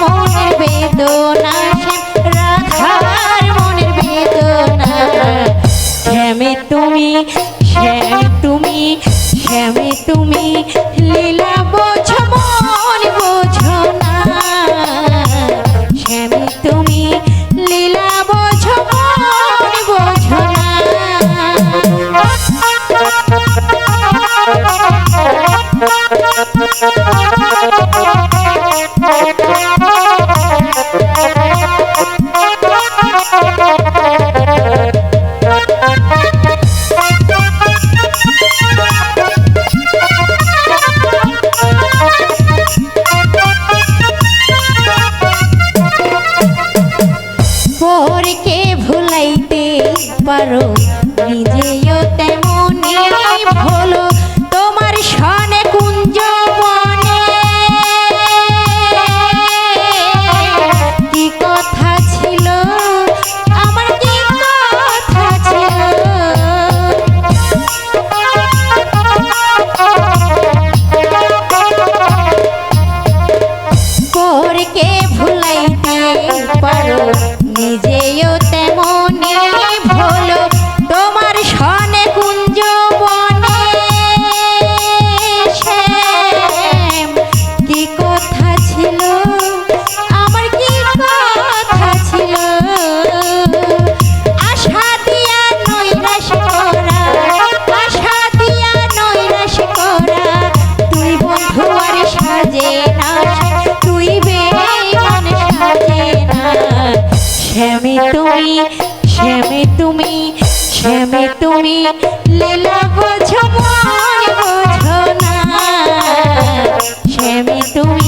মনের বেদনা বেদনা। শ্যামে তুমি শ্যামে তুমি শ্যামে তুমি, লীলা বোঝো, মন বোঝো শ্যামে তুমি, লীলা বোঝো, মন বোঝো পরকে তুমি শ্যামে তুমি শ্যামে তুমি লীলা বোঝো মন বোঝো না। শ্যামে তুমি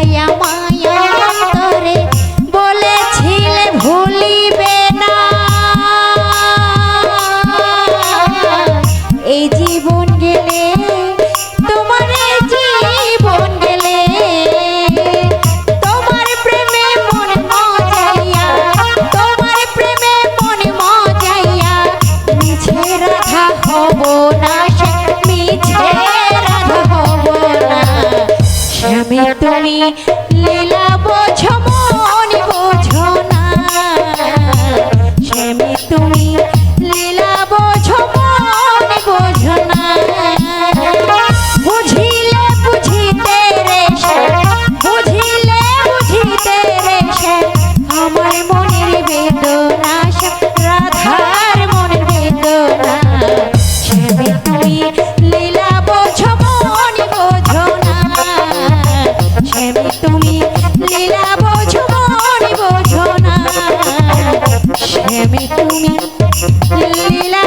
স্বামী তুমি লীলা বোঝো প্রেমে তুমি লীলা